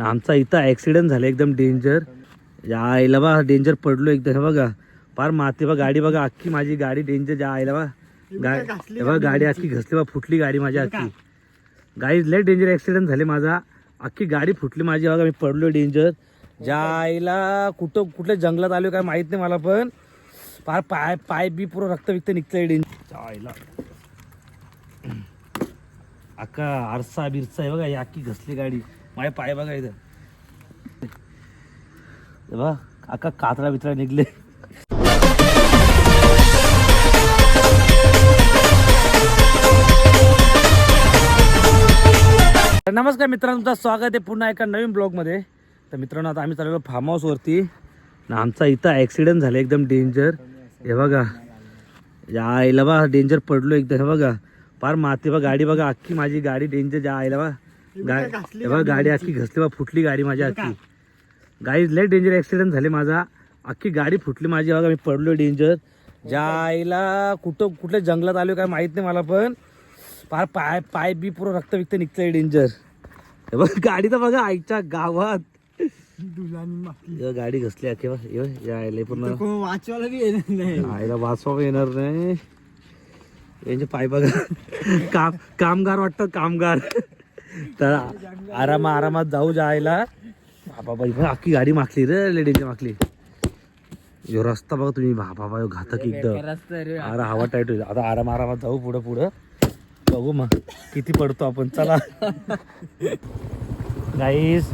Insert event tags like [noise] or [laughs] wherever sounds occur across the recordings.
आमचा इथं ॲक्सिडेंट झाला एकदम डेंजर या आईला बा डेंजर पडलो एकदम. हे बघा फार माती बा गाडी बघा अख्खी माझी गाडी डेंजर ज्या आईला बा गा- हे बघा गाडी अख्खी घसली बा फुटली गाडी माझी अख्खी. गाडी लय डेंजर ॲक्सिडेंट झाले माझा. अख्खी गाडी फुटली माझी. बघा मी पडलो डेंजर ज्या आईला कुठं कुठल्या जंगलात आलो काय माहीत नाही मला पण. फार पाय पाय बी पुरं रक्त विक्त निघतंय डेंजर आईला. अक्का आरसा बिरसा आहे बघा ही अख्खी घसली गाडी. माझे पाय बघा इथं. बघा अक्का कातरा बितरा निघले. नमस्कार मित्रांनो तुमचं स्वागत आहे पुन्हा एका नवीन ब्लॉगमध्ये. तर मित्रांनो आता आम्ही चाललेलो फार्म हाऊसवरती आमचा इथं ॲक्सिडेंट झाला एकदम डेंजर हे बघा. या आईला बा डेंजर पडलो एकदम. हे बघा. फार माती बा गाडी बघा अख्खी माझी गाडी डेंजर ज्या आईला बा गा बघा गाडी अख्खी घसली बा फुटली गाडी माझी अख्खी. गाडी लय डेंजर ॲक्सिडेंट झाले माझा. अख्खी गाडी फुटली माझी. बघा मी पडलो डेंजर ज्या आईला कुठं कुठल्या जंगलात आलो काय माहीत नाही मला पण. फार पाय पाय बी पुरं रक्त विक्त निघतंय डेंजर हे बघ गाडी तर बघा आईच्या गावात. गाडी घसली अख्खी बघ. बघ, या आईला पूर्ण वाचवायला बी येणार नाही. आईला वाचवा येणार नाही. यांचे पाय बघा. [laughs] काम कामगार वाटतं कामगार. तर आरामा आरामात जाऊ जायला. बाबा अख्खी गाडी माखली रे लेडीने माखली यो रस्ता बघा तुम्ही बाबा घातक एकदम. अरे हवा टाईट होईल. आता आराम आरामात जाऊ पुढं पुढं. बघू मग किती पडतो आपण. चला. गाईस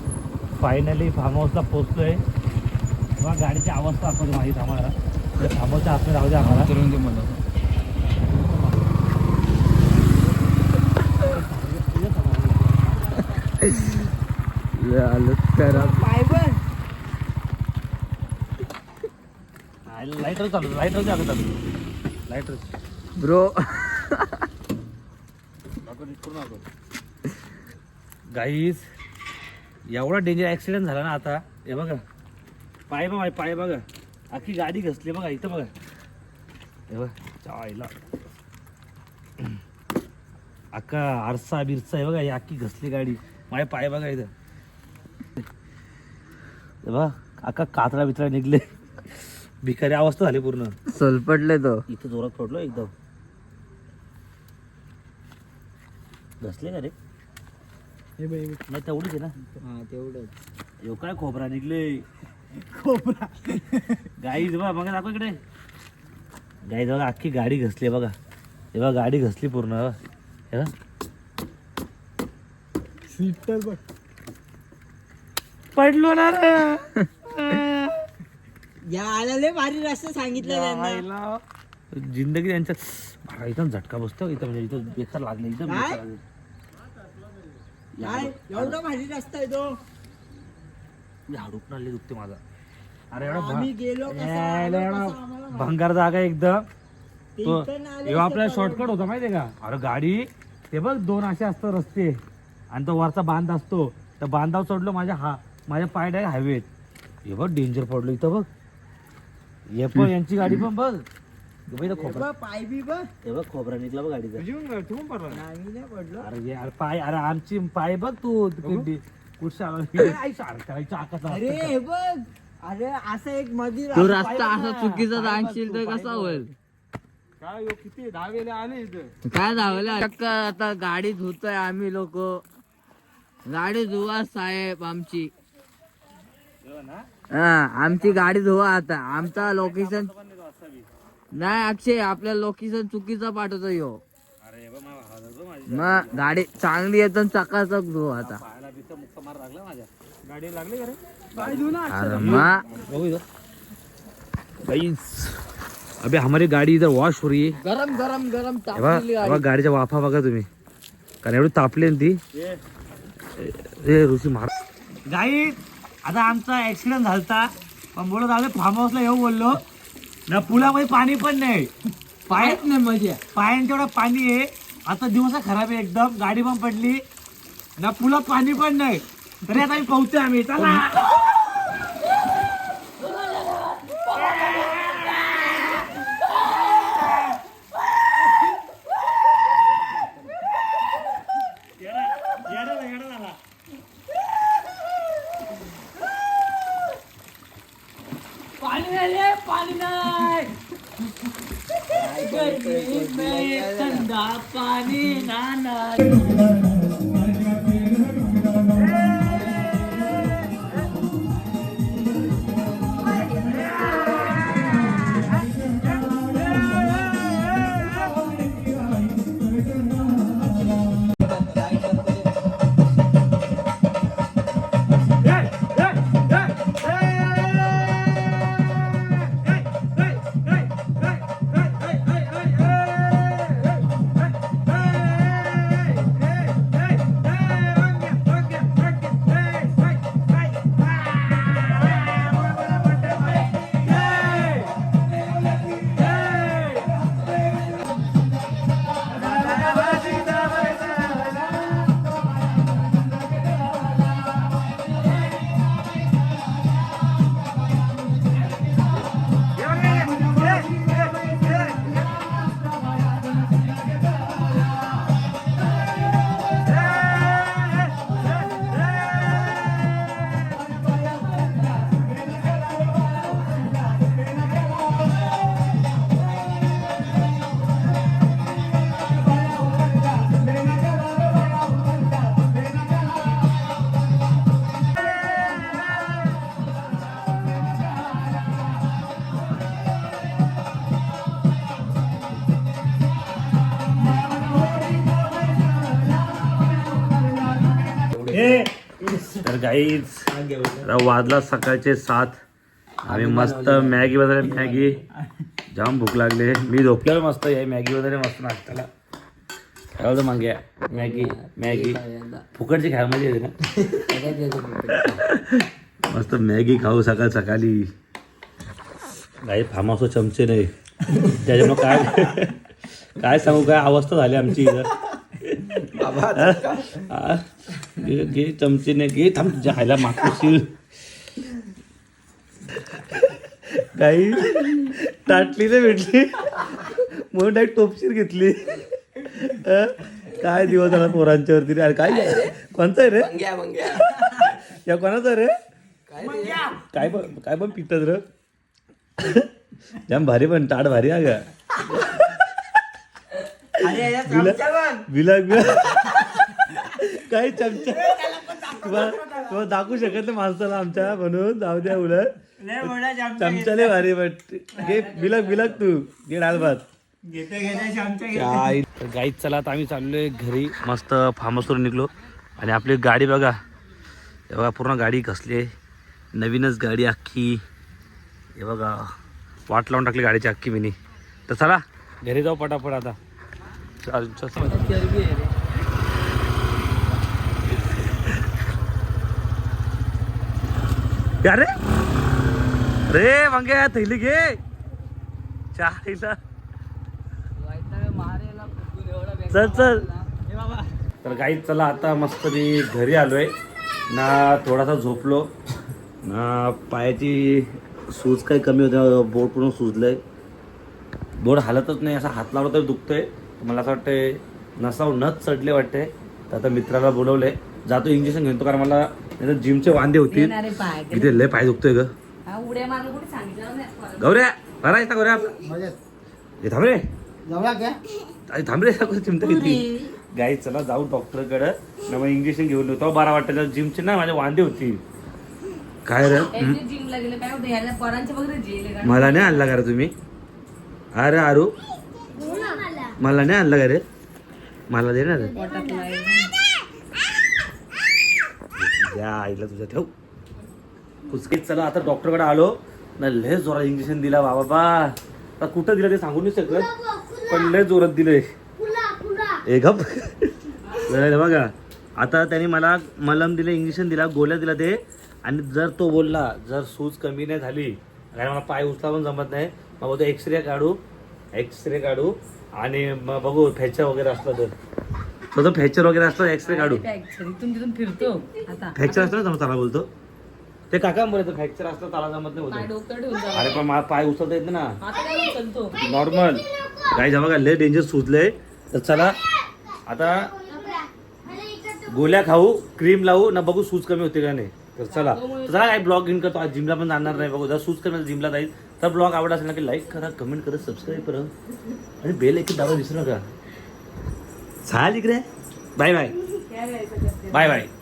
फायनली फार्म हाऊसला तेव्हा गाडीची अवस्था आपण माहीत आम्हाला. फार्म हाऊसच्या आतमध्ये राहू द्या आम्हाला. लाईटर चालू लाईटर चालू चालू. लाईटर ब्रो गाईस एवढा डेंजर ॲक्सिडेंट झाला ना आता हे बघा. पाय बघा पाय बघा. अख्खी गाडी घसली बघा इथं बघा. हे बघा चायला. अख्खा आरसा बिरसा आहे बघा ही अख्खी घसली गाडी. माझे पाय बघा इथं. बघा अख्खा कातरा बितरा निघले. भिकारी अवस्था झाली पूर्ण. सोलपटले तो. इथं जोरात पडलो एकदम. घसले का रे? नाही तेवढीच आहे ना? हा तेवढंच. यो काय खोबरा निघले? खोबरा. गाईज बघा बघा दाखव इकडे. गाईज बघा अख्खी गाडी घसली बघा. हे बघा गाडी घसली पूर्ण. हे बघा. हे बघा. पडलो ना रे. या भारी रस्ता सांगितलं त्यांना. आईला. जिंदगी त्यांच्या इथं झटका बसतो इथं म्हणजे इथं बेकार लागलं एकदम काय? बेकार लागलं. काय? एवढा भारी रस्ता आहे तो. मी हाडूक नाले दुखते माझा. अरे एवढा भा- आम्ही गेलो कसं, यायला आलो एवढा कसं आम्हाला भंगार जागा एकदम. ते तो इथं आले ह्यो आपल्याला शॉर्टकट होता माहितीये का? अरे गाडी ते बघ दोन असे असतात रस्ते. आणि तो वरचा बांध असतो. त्या बांधावर चढलो माझ्या हा माझ्या पाय डायरेक्ट हायवेत हे बघ डेंजर पडलो इथं बघ. हे पण यांची गाडी पण बघ. हे हे खोबरा पाय बी बघ. हे बघ खोबरा निघला बघ गाडीचा. नाही नाही पडलो. अरे हे अरे पाय अरे आमची पाय बघ तू कुठच्या अरे. [laughs] हे बघ. अरे असं एक मधी तो रस्ता असा चुकीचा जाणशील तर कसा होईल? काय किती दहावेला आले इथं? काय धावलं? चक्कर आता गाडी धुतोय आम्ही लोक. गाडी धुवा साहेब आमची. हा आमची गाडी धुवा आता. आमचा लोकेशन नाही अक्षय आपल्या लोकेशन चुकीचा पाठवतो यो. हे मग गाडी चांगली येतो चकाचक धुवा आता. गाडी लागली अरे मग अबे हमारी गाड़ी इधर वॉश हो रही है. गरम गरम गरम बघा गाडीच्या वाफा बघा तुम्ही. कारण एवढी तापली ना ती ऋषी मार गाई आता आमचा ऍक्सिडेंट झालता. पण बोलत आले फार्म हाऊसला येऊ बोललो. ना पुलामध्ये पाणी पण नाही. पाय नाही मजा पायांच्या एवढं पाणी आहे. आता दिवस खराब आहे एकदम. गाडी पण पडली. ना पुलात पाणी पण नाही. तरी आता आम्ही पोहतोय आम्ही. चला पाणी नाही रे पाणी नाही गर्मी में ठंडा तर गाईच वाजला सकाळचे सात. आम्ही मस्त मॅगी वगैरे मॅगी. जाम भूक लागली. मी झोपलेलो मस्त हे मॅगी वगैरे मस्त नाश्त्याला. होतं मागे. Maggi Maggi. फुकटची खायला मजा येते ना? [laughs] मस्त मॅगी खाऊ सकाळ सकाळी. काही फामासो चमचे नाही. त्याच्यामुळे काय [laughs] काय सांगू? काय अवस्था झाली आमची इथं? घे घे चमचेने घे थांब तुझ्या खायला मागशील काही ताटली नाही भेटली म्हणून डायरेक्ट टोपशीर घेतली? काय दिवस झाला पोरांच्या वरती रे अरे काय कोणता आहे रे या कोणाचा रे काय पण काय पण पितात रे जाम भारी पण ताट भारी आहे का बिलाक बिलाक काही चमचा तुम्हाला दाखवू शकत नाही माणसाला आमच्या म्हणून जाऊ द्या उलट. चमचाले भारी बट घे बिलक बिलक तू. घे डाळ भात. गाईत चला आता आम्ही चाललोय घरी. मस्त फार्महाऊसवरून निघलो. आणि आपली गाडी बघा. हे बघा पूर्ण गाडी कसली आहे. नवीनच गाडी अख्खी. हे बघा वाट लावून टाकली गाडीची अख्खी मिनी. तर चला घरी जाऊ पटापट आता. चाल रे रे वांगे थैली घे चायला चल चल तर काही चला आता मस्त मी घरी आलोय. ना थोडासा झोपलो. ना पायाची सूज काही कमी होते बोट पूर्ण सुजलंय. बोट हालतच नाही असा हात लावला तरी दुखतोय. मला असं वाटतंय नसाव नच चढले वाटते तर आता मित्राला बोलवले जातो इंजेक्शन घेतो कारण मला नाही जिमचे वांदे होतील. इथे लय पाय दुखतोय ग. उड्या मारलं कुठे सांगितलं नाही गौऱ्या बरा येता गौऱ्या. हे थांब रे. जवळा घ्या अरे थांब रे चिमटा किती? गाई चला जाऊ डॉक्टरकडे ना मग इंजेक्शन घेऊन येतो बारा वाटायला जिमचे ना माझे वांदे होती काय रे? हं? होतं मला नाही आणला का रे तुम्ही? अरे आरू. मला नाही आणला का रे? मला दे या आईला तुझ्या ठेव. कुचकीत चला आता डॉक्टरकडे आलो. ना लय जोरात इंजेक्शन दिला बाबा बा आता कुठं दिलं ते सांगू नाही शकत. पण लय जोरात दिलंय ए गप. बघा. आता त्यांनी मला मलम दिले इंजेक्शन दिला गोळ्या दिला ते. आणि जर तो बोलला जर सूज कमी नाही झाली कारण मला पाय उचला पण जमत नाही मग बोलतो एक्सरे काढू एक्सरे काढू आणि मग बघू फ्रॅक्चर वगैरे असलं तर. तो तो फ्रॅक्चर वगैरे असलं एक्सरे काढू. इथून तिथून फिरतो. आता फ्रॅक्चर असलं ना त्याला बोलतो. ते काका बोलतो फ्रॅक्चर असलं त्याला जमत नाही पाय बोलतो डोकं ठेवून जा अरे पण मला पाय उचलता येत ना. आता काय उचलतो नॉर्मल काही जमा लय डेंजर सुचलंय तर चला. आता गोळ्या खाऊ क्रीम लावू ना बघू सूज कमी होते का नाही. तर चला. तर चला काय ब्लॉग घेऊन करतो. आज जिमला पण जाणार नाही बघू. जर सूज करेल जिमला जाईल. तर ब्लॉग आवडला असेल ना की लाईक करा कमेंट करा सबस्क्राईब करा. आणि बेल एक दाबा विसरू नका. સારી દીકરે બાય બાય. Bye bye.